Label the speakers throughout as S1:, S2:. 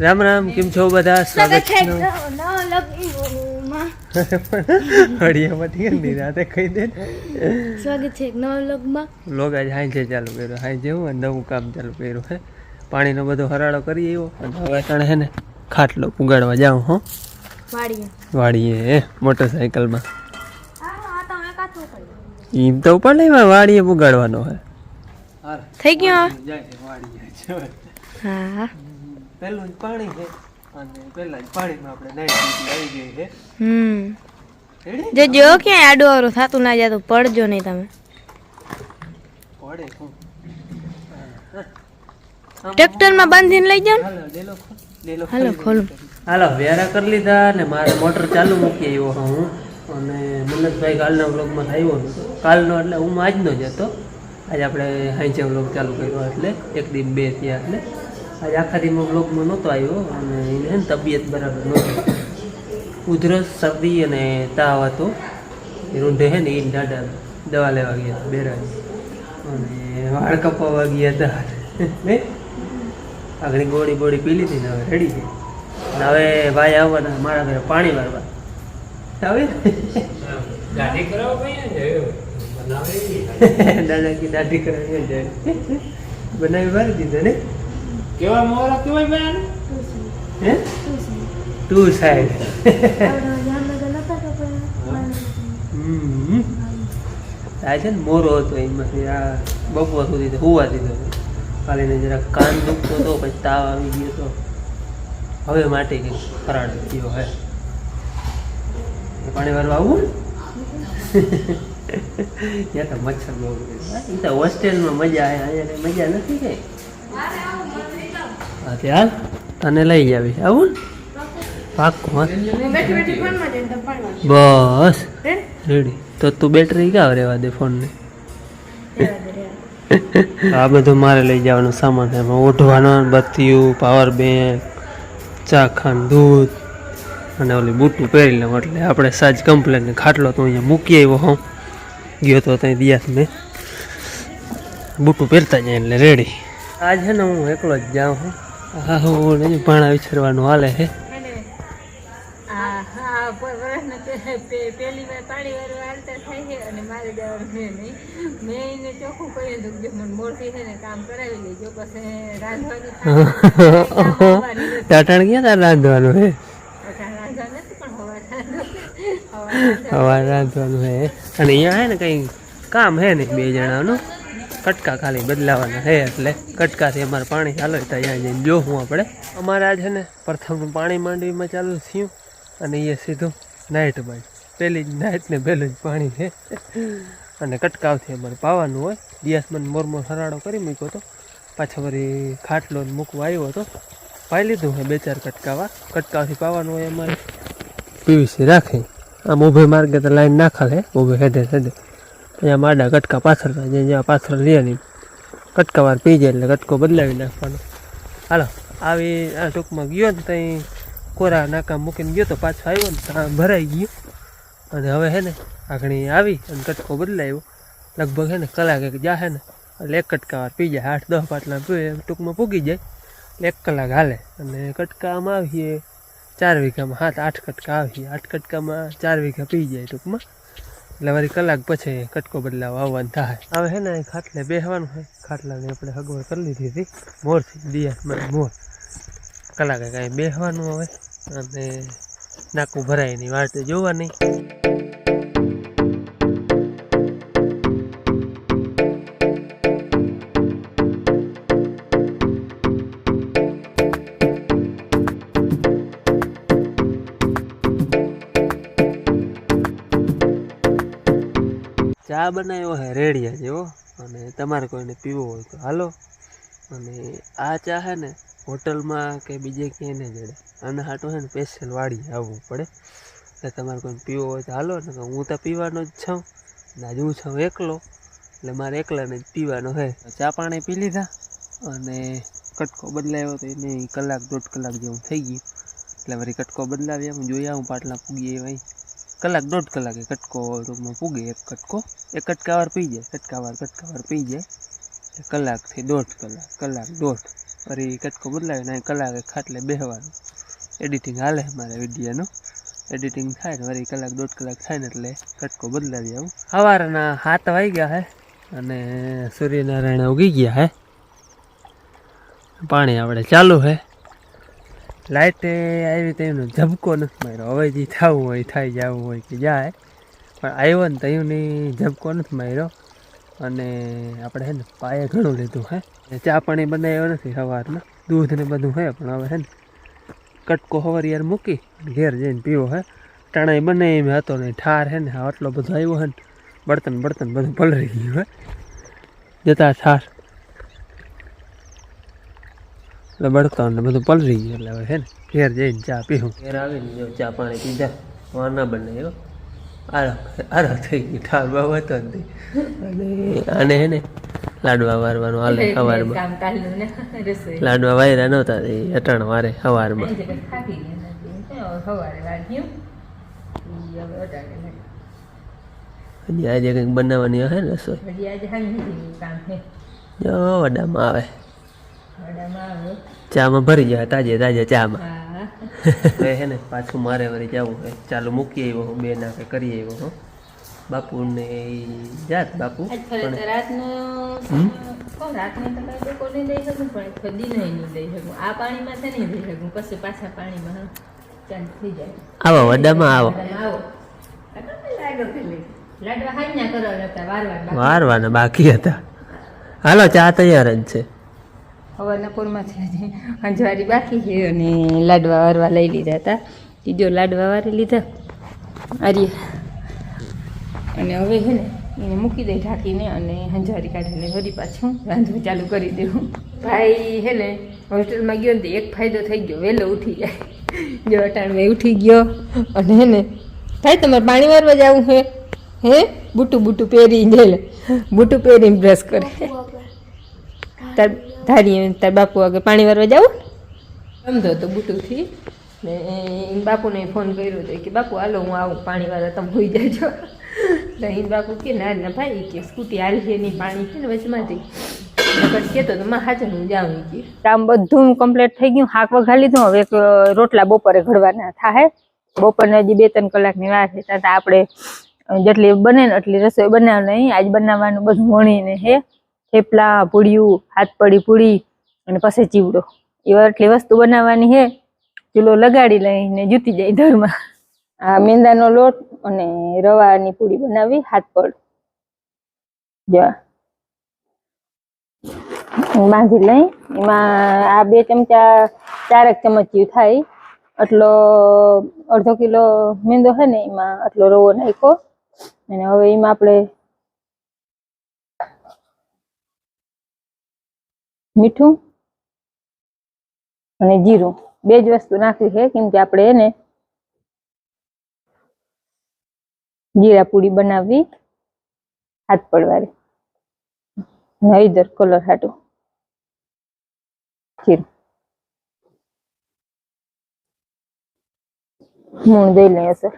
S1: રામ રામ કેમ છો બધા? સ્વાગત છે હળિયામાંથી કેમ ની રાતે ખાઈ દે
S2: સ્વાગત છે નવા વ્લોગમાં.
S1: લોગ આજ હાઈ ચાલુ કર્યો. હાઈ જેવું અને નવું કામ ચાલુ કર્યું હે. પાણીનો બધો હરાળો કરી આવ્યો અને હવે તણે હે ને ખાટલો ઉગાડવા જાઉં હો.
S2: વાડીએ.
S1: વાડીએ હે મોટરસાઇકલમાં ઈમ તો પણ નહીં વાડીએ ઉગાડવાનો હે.
S2: થઈ ગયો? હા.
S1: પહેલું જ પાણી છે અને પહેલા જ પાણીમાં આપણે નાઈટ આવી ગઈ છે.
S2: હમ. જો જો ક્યાંય આડું અવરું થતું ના તો પડજો નહીં તમે.
S1: પડે શું?
S2: ટ્રેક્ટરમાં બાંધીને લઈ જાઓ.
S1: હાલો ખોલ
S2: હાલો ખોલું.
S1: હાલો વેરા કરી લીધા ને મારે મોટર ચાલુ મૂકી આવ્યો હું અને મનોજભાઈ કાલના વ્લોગમાં આવ્યો હતો કાલનો એટલે હું આજનો જ હતો. આજે આપણે હાઈચે વ્લોગ ચાલુ કર્યો એટલે એક દી બે થયા એટલે. આજે આખા દીમાં બ્લોગમાં નહોતો આવ્યો અને એને તબિયત બરાબર નહોતી. ઉધરસ શરદી અને તાવ હતો. એ રૂંઢે હે ને એ દાદા દવા લેવા ગયા હતા બેરાજ અને વાળ કપાવવા ગયા હતા. ને આગળ ગોળી બોળી પી લીધી ને હવે રેડી છે. અને હવે ભાઈ આવવાના મારા ઘરે પાણી વારવા આવે? દાદા કે દાઢી કરાવી બનાવી વારી દીધો ને?
S3: કેવા મોરા કેવાય બેન?
S1: હે? ટુ સાઈડ આ છે ને મોરો હતો એમાંથી, આ બપોર સુધી હુવા દીધો કાલીને જરા કાન દુખતો હતો પછી તાવ આવી ગયો તો. હવે માટે કે ફરાળ થયો હે. પાણી ભરવા આવું? ત્યાં તો મચ્છર બહુ. એ હોસ્ટેલમાં મજા આવે, અહીંયા મજા નથી કઈ? હા તે હાલ? તને લઈ જાવી. આવું પાકું બસ. રેડી. તો તું બેટરી ક્યાં રહેવા દે ફોનને? આ બધું મારે લઈ જવાનો સામાન છે. ઓઢવાનો બત્તીયું પાવર બેંક ચાખંડ દૂધ અને ઓલી બૂટું પહેરી લઉં એટલે આપણે સાજ કમ્પ્લેન ખાટલો તો અહીંયા મૂકી આવ્યો હું ગયો તો ત્યાં દિયાત મેં. બૂટું પહેરતા જાય એટલે રેડી. આજ ને હું એકલો જ જાઉં હું. નહીં ભાણા વિચારવાનું હાલે છે
S4: પહેલી વાર પાણી વાળું હાલતા થાય છે અને મારે જવાનું છે નહીં. મેં એને ચોખ્ખું કહ્યું હતું કે મને મોરથી છે ને કામ કરાવી લેજો પછી રાંધવાનું
S1: ટાટાણ ક્યાં તાર રાંધવાનું
S4: પણ હવા રાંધો હવા
S1: હવા રાંધવાનું. હે. અને અહીંયા હે ને કંઈ કામ હે ને બે જણાનું? કટકા ખાલી બદલાવાના છે એટલે કટકાથી અમારે પાણી ચાલુ ત્યાં જઈને જોવું આપણે. અમારે આ છે ને પ્રથમ પાણી માંડવીમાં ચાલુ થયું અને એ સીધું નાઇટમાં પહેલી જ નાઇટને પહેલું જ પાણી છે. અને કટકાવથી અમારે પાવાનું હોય. દિયાસમાં મોરમો સરાડો કરી મૂક્યો હતો. પાછો વળી ખાટલો મૂકવા આવ્યો હતો. પાઈ લીધું હોય બે ચાર કટકાવા. કટકાવથી પાવાનું હોય અમારે. પીવીસી રાખી. આમ ઊભે માર્ગે તો લાઈન નાખા છે ઊભે હેડે હેડે. અહીંયા માડા કટકા પાછળ જ્યાં જ્યાં પાછળ લે નહીં. કટકા વાર પી જાય એટલે કટકો બદલાવી નાખવાનો. હાલો, આવી આ ટૂંકમાં ગયો ને ત્યાં કોરા નાકા મૂકીને ગયો તો પાછો આવ્યો ને ત્યાં ભરાઈ ગયો. અને હવે હે ને આગળ આવી અને કટકો બદલાવ્યો લગભગ હે ને, કલાક એક જાહે ને, એટલે એક કટકા વાર પી જાય. આઠ દસ પાટલા પીએ ટૂંકમાં પૂગી જાય. એક કલાક હાલે. અને કટકામાં આવીએ, ચાર વીઘામાં સાત, આઠ કટકા આવીએ. આઠ કટકામાં ચાર વીઘા પી જાય ટૂંકમાં. એટલે વળી કલાક પછી કટકો બદલાવ આવવાનું થાય. હવે હે ને, ખાટલે બેહવાનું હોય ખાટલાને આપણે હગવડ કરી લીધી હતી. મોરથી, દિયા મોર. કલાકે કાંઈ બેહવાનું હવે. અને નાકું ભરાય એની વાટ જોવાની ચા બનાવ્યો છે રેડિયા જેવો. અને તમારે કોઈને પીવો હોય તો હાલો. અને આ ચા છે ને, હોટલમાં કે બીજે ક્યાંય નહીં જડે. આના હાટો છે ને સ્પેશિયલ વાળી આવવું પડે. એટલે તમારે કોઈને પીવો હોય તો હાલો ને હું તો પીવાનો જ છું. ને આજે હું છું એકલો. એટલે મારે એકલાને જ પીવાનો છે ચા પાણી પી લીધા. અને કટકો બદલાયો તો એને કલાક દોઢ કલાક જેવું થઈ ગયું. એટલે વળી કટકો બદલાવી હું જોઈ આવું, પાટલા પૂગીએ ભાઈ કલાક, દોઢ કલાકે કટકો ટૂંકમાં પૂગે, એક કટકો, એક કટકા વાર પી જાય કટકા વાર કટકા વાર પી જાય. કલાકથી દોઢ કલાક કલાક, દોઢ. ફરી કટકો બદલાવીને અહીં કલાકે ખાટલે બેસવાનું એડિટિંગ હાલે મારે વિડીયોનું એડિટિંગ થાય ને વળી કલાક, દોઢ કલાક થાય ને એટલે કટકો બદલાવી આવું. સવારના હાથ વાઈ ગયા હે અને સૂર્યનારાયણ ઉગી ગયા હે. પાણી આપણે ચાલુ હે. લાઇટ આવી તો એનો ઝબકો નથી માર્યો. હવે જે થવું હોય થાય, જવું હોય કે જાય. પણ આવ્યો ને તયુંની ઝબકો નથી માર્યો. અને આપણે હે ને પાયે ઘણું લીધું હે. ચા પાણી બનાવ્યો નથી સવારમાં. દૂધ ને બધું હે, પણ હવે હે ને કટકો હવાર યાર મૂકી ઘેર જઈને પીવો હે. ટાણાય બને એમ હતો ને ઠાર હે ને, આટલો બધો આવ્યો હે ને બળતન બળતન બધું પલળી ગયું હે. જતા ઠાર. એટલે બળતણ ને બધું પલરી ગયું એટલે હવે છે ને ઘેર જઈને ચા પીવું ઘેર આવીને જો ચા પાણી પીધા. વાર ના બનાવ્યો આરો આરો થઈ ગઈ ઠાર બાબા હતો અને આને હે ને લાડવા વારવાનું હાલે સવારમાં
S4: કામ કાલનું ને રસોઈ.
S1: લાડવા વાયરા નહોતા એ અટાણ વારે સવારમાં. હજી આજે કંઈક બનાવવાની હે ને રસોઈ? વડામાં આવે. ચામાં ભરી જાય તાજે તાજે ચામાં.
S4: હા.
S1: ને પાછું મારે વળી જવું હોય ચાલુ મૂકી આવ્યો હું બે નાખે કરી આવ્યો હું. બાપુ ને જાત બાપુ આવો વડામાં આવો. વારવાના બાકી હતા. હાલો ચા તૈયાર જ છે.
S4: હવારના પોરમાંથી હજી. અંજવારી બાકી છે અને લાડવા વારવા લઈ લીધા હતા. ત્રીજો લાડવા વારી લીધા. અરે અને હવે છે ને, એને મૂકી દઈ ઢાંકીને અને હંજવારી કાઢીને વળી પાછું રાંધવું ચાલુ કરી દેવું. ભાઈ છે ને, હોસ્ટેલમાં ગયો ને એક ફાયદો થઈ ગયો. વહેલો ઉઠી જાય. જો અટાણમાં ઉઠી ગયો. અને હે ને, ભાઈ તમારે પાણી વારવા જવું છે હે? બુટું બુટું પહેરીને જાય બુટું પહેરીને બ્રશ કરે. તાર ધારી તાર બાપુ આગળ પાણી વારવા જાવું સમજો તો બુટુથી. ને બાપુને ફોન કર્યો હતો કે બાપુ હાલો હું આવું પાણી વાળા તમે હોઈ જાજો. તો એ બાપુ કે ના ના ભાઈ કે સ્કૂટી હાલ છે નહીં પાણી છે ને વચમાંથી. કહેતો તો માં હાજર હું જાઉં કે. કામ બધું કમ્પ્લીટ થઈ ગયું હાક વઘારી લીધું. હવે એક રોટલા બપોરે ઘડવાના થાય બપોરના હજી બે ત્રણ કલાકની વાર છે ત્યાં આપણે જેટલી બને ને એટલી રસોઈ બનાવવાની આજ બનાવવાનું બધું વણીને હે. થેપલા, પૂડિયું હાથ પડી પૂડી અને પછી ચીવડો. એવા એટલી વસ્તુ બનાવવાની છે, ચૂલો લગાડી લઈને જૂતી જાય ઘરમાં આ મેંદાનો લોટ અને રવાની પૂરી બનાવી હાથ પડ જો બાંધી લઈ, એમાં આ બે ચમચા ચારેક ચમચિયું થાય. આટલો અડધો કિલો મેંદો છે ને, એમાં આટલો રવો નાખ્યો. અને હવે એમાં આપણે મીઠું અને જીરું. બે જ વસ્તુ નાખવી છે, કેમ કે આપણે એને જીરા પૂરી બનાવવી, હાથ પડવાની. હળદર કલર હાટું. જીરું. મૂણ દઈ લઈએ, સર.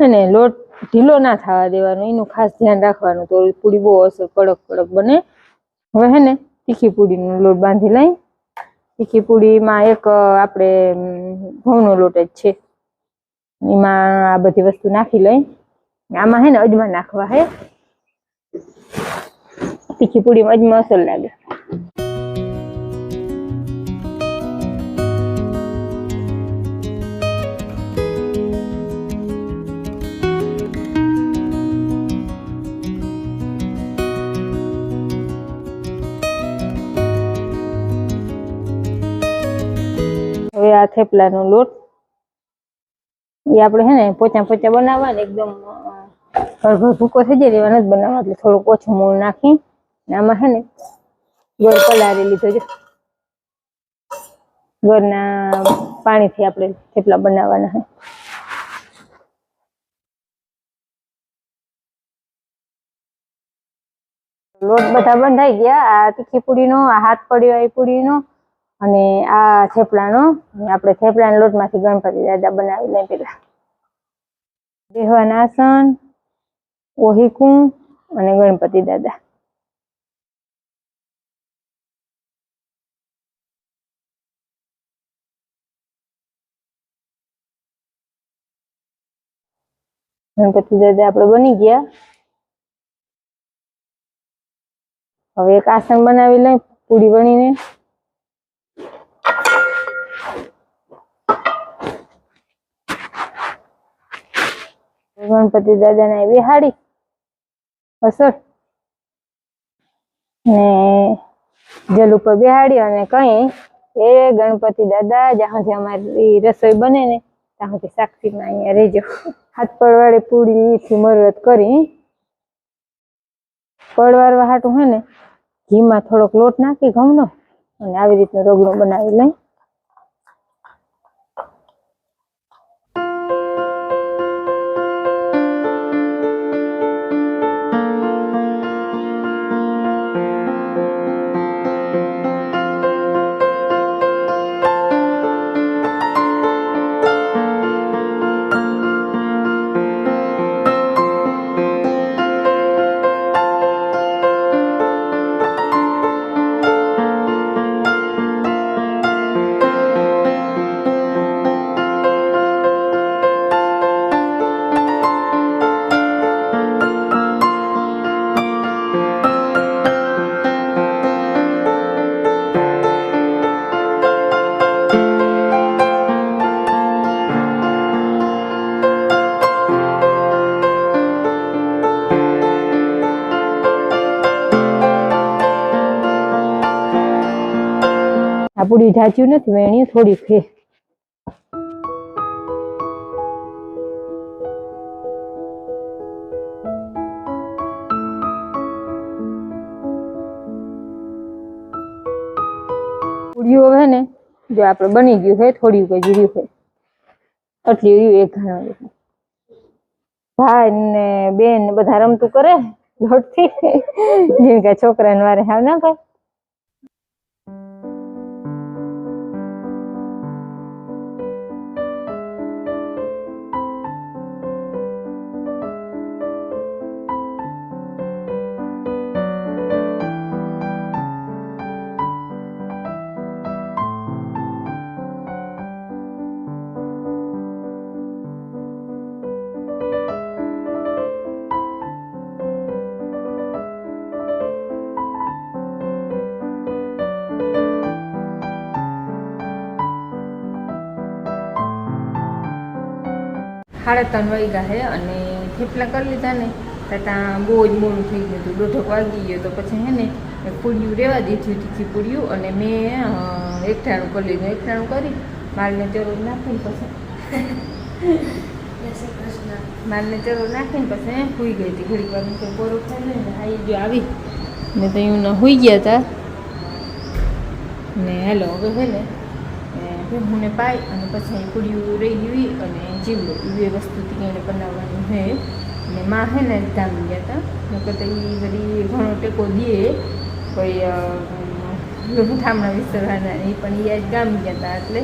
S4: અને લોટ ઢીલો ના થવા દેવાનો, એનું ખાસ ધ્યાન રાખવાનું. તો પૂરી બહુ અસર કડક કડક બને. હવે હે ને, તીખી પૂરીનો લોટ બાંધી લઈ. તીખી પૂરીમાં એક આપણે ઘઉંનો લોટ જ છે. એમાં આ બધી વસ્તુ નાખી લઈ. આમાં હે ને, અજમા નાખવા હે. તીખી પૂરીમાં અજમા અસર લાગે. આ થેપલાનો લોટ. એ આપણે હે ને પોચા પોચા બનાવવા ને એકદમ ઘર ઘર ભૂકો થઈ જાય એવા નથી બનાવવા એટલે થોડુંક ઓછું મૂળ નાખી ને આમાં હે ને ગોળ પલાળી લીધો છે. ગોળના પાણીથી આપણે થેપલા બનાવવાના હે. લોટ બધા બંધાઈ ગયા. આ તીખી પૂરીનો, આ હાથ પડ્યો એ પૂરીનો. અને આ થેપલાનો, આપણે થેપલાના લોટમાંથી ગણપતિ દાદા બનાવી લઈએ પેલા. દેહવાનાસન ઓહીકું અને ગણપતિ દાદા. ગણપતિ દાદા આપણે બની ગયા. હવે એક આસન બનાવી લઈ પૂરી વણીને. ગણપતિ દાદાને બિહાડી અસર ને જલ ઉપર બેહાડી અને કઈ એ ગણપતિ દાદા જ્યાં સુધી અમારી રસોઈ બને ને ત્યાં સુધી સાક્ષીમાં અહીંયા રહેજો. હાથ પડવાળી પૂડીથી મરત કરી. પડવારવા હાટું હે ને, ઘીમાં થોડોક લોટ નાખી ઘઉંનો અને આવી રીતનું રગડું બનાવી લઈ. આ પૂડી નથી વેણી થોડી ફે પૂડીઓ હવે ને, જો આપણે બની ગયું છે થોડી કઈ જીર્યું છે આટલી રહ્યું એક ઘણા ભાઈ ને બેન બધા રમતું કરે લોટથી જેમ કે છોકરાને વારે હાવ ના કરે સાડા ત્રણ વાગ્યા હે અને થેપલા કરી લીધા ને તો ત્યાં બહુ જ મોડું થઈ ગયું હતું. દોઢક વાગી ગયો તો પછી હે ને મેં પૂડિયું રહેવા દીધું તીખી પૂડિયું અને મેં એકઠાણું કરી લીધું. એકઠાણું કરી માલને ચરોડ નાખીને પછી માલને ચરોડ નાખીને પછી સુઈ ગઈ હતી. ઘડીક વાર મેં પોરો ખાઈ લઈને આવી ગયો આવી. ને તો એવું સુઈ ગયા હતા ને હેલો હવે હે ને હું ને પાઈ અને પછી પૂડિયું રહી ગયું અને જીવડો એ બે વસ્તુ એને બનાવવાનું છે. અને માં હે ને ધામી ગયા હતા નકર તો એ બધી ઘણો ટેકો દે. કોઈ ઠામણા વિસ્તારના એ પણ એ આજ ગામ ગયા હતા એટલે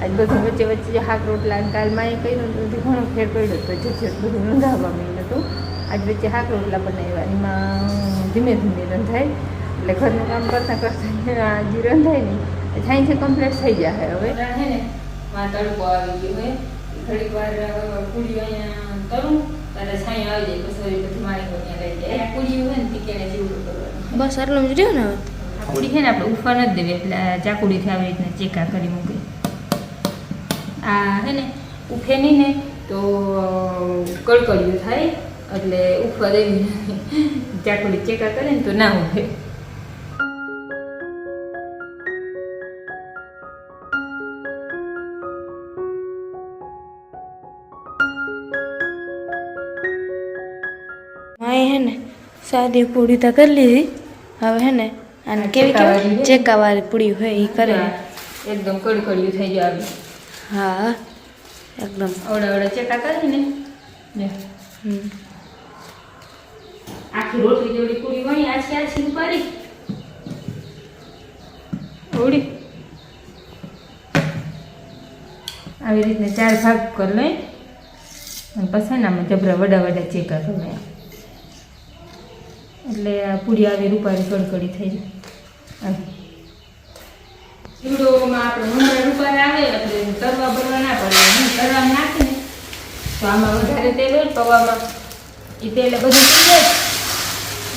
S4: આજ બધું વચ્ચે વચ્ચે શાક રોટલા અને એ કહ્યું તો ઘણો ફેર પડ્યો હતો જે જે બધું રંધાવવા માંડ્યું હતું. આજ વચ્ચે હાક રોટલા બનાવ્યા. એમાં ધીમે ધીમે રંધાય. એટલે ઘરનું કામ કરતાં કરતાં આજે રંધાય ને છે કમ્પ્લીટ થઈ જાય હવે. હે ને માં તડકો આવી ગયો હે. ઘડીક વાર પૂરી અહીંયા કરું ત્યારે છાંય આવી જાય પછી બધી મારી ત્યાં લઈ જાય. પૂરી હોય ને તીકેને જીવડું કરવાનું.
S2: બસ આટલું જ રહ્યું ને હવે?
S4: આ પૂરી છે ને આપણે ઉફા નથી દેવી એટલે આ ચાકુડીથી આવી રીતના ચેકા કરી મૂકી આ હે ને ઉફે નહીં ને તો કડકડિયું થાય એટલે ઉફા દેવી ચાકુડી ચેકા કરે ને તો ના ઉફે.
S2: સાદી પૂરી તો કરી લીધી. હવે હે ને અને કેવી કેવી ચેકાવાળી પૂરી હોય એ કરે.
S4: એકદમ કડકડિયું થઈ જાય આવી.
S2: હા એકદમ.
S4: ઓડા ઓડા ચેકા કરીને ને. આખી રોટલી જેવડી પૂરી વણી આછી આછી ઉપાડી ઓડી આવી રીતના ચાર ભાગ કરી લઈ અને પછી એનામાં જબરા વડા વડા ચેકા કરવા એટલે આ પૂરી આવી રૂપારી કડકડી થઈ જાય. એમ. ચીવડોમાં આપણે મમરા રૂપારી આવે, એટલે તરવા બરવા પડે હું તરવા નાખીને તો આમાં વધારે તેલ હોય પવામાં. એ તેલ બધું થઈ જાય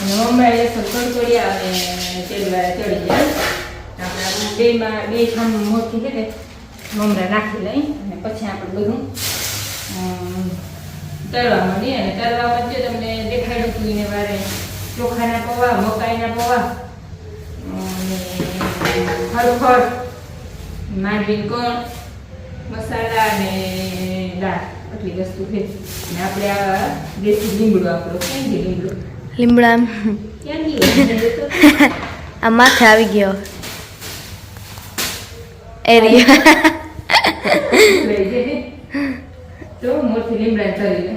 S4: અને મમરા લસણ અને તેલવાળા ચડી જાય. આપણે બેમાં બે છામ મોટી છે ને મમરા નાખી લઈ અને પછી આપણે બધું તળવા માંડીએ. અને તળવામાં વચ્ચે તમને દેખાડ્યું એને વારે. ચોખાના પૌવા મકાઈના પૌવા. અને હરખર માંડવીન કોણ મસાલા અને દાળ આટલી વસ્તુ છે. અને આપણે આ દેશી લીમડો આપણો. ક્યાં છે લીમડો
S2: લીમડા આમ
S4: ક્યાં
S2: આ માથે આવી ગયો. એરિયા
S4: તો મોટી લીમડા તરી લે.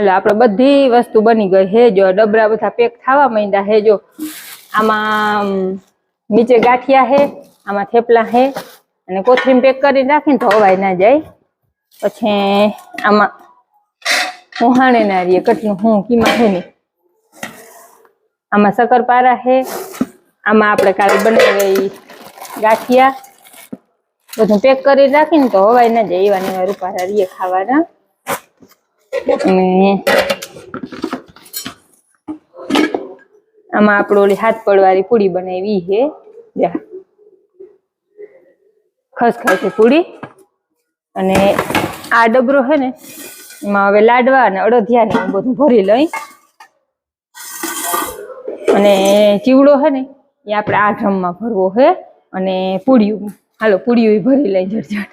S4: હાલો આપણે બધી વસ્તુ બની ગઈ. હે જો, ડબરા બધા પેક થવા માંડ્યા. હે જો, આમાં નીચે ગાંઠિયા હે, આમાં થેપલા હે, અને કોથરીમ પેક કરીને રાખીને તો હવાય ના જાય. પછી આમાં ઉહાણે ના રહીએ કેટલું હું, કીમાં હે ને આમાં શક્કરપારા હે, આમાં આપણે કાલે બનાવી ગાંઠિયા. બધું પેક કરી રાખીને તો હવાય ના જાય, એવા ને એવા રૂપારા રહીએ ખાવાના. અને આમાં આપણે ઓલી હાથ પડવાળી પૂડી બનાવી હે જા. ખસખસી પૂડી. અને આ ડબરો હે ને, એમાં હવે લાડવા અને અડધિયા ને બધું ભરી લઈ. અને ચીવડો હે ને, એ આપણે આ ડ્રમમાં ભરવો હે અને પૂડિયું હાલો પૂડિયું ભરી લઈ જડજડ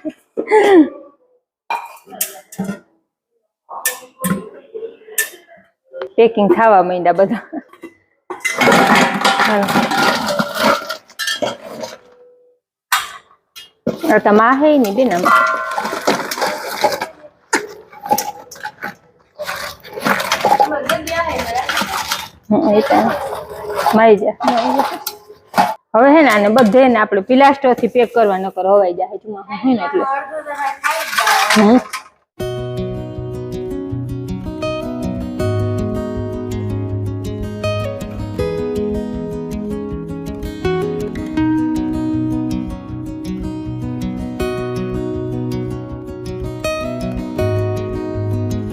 S4: પેકિંગ થવા માંડ્યા બધા. તમા હે ની બેન આમાં. હવે હે ને આને બધે ને આપણે પ્લાસ્ટરથી પેક કરવા કરો હવાઈ જાય જુમા હે ને એટલે.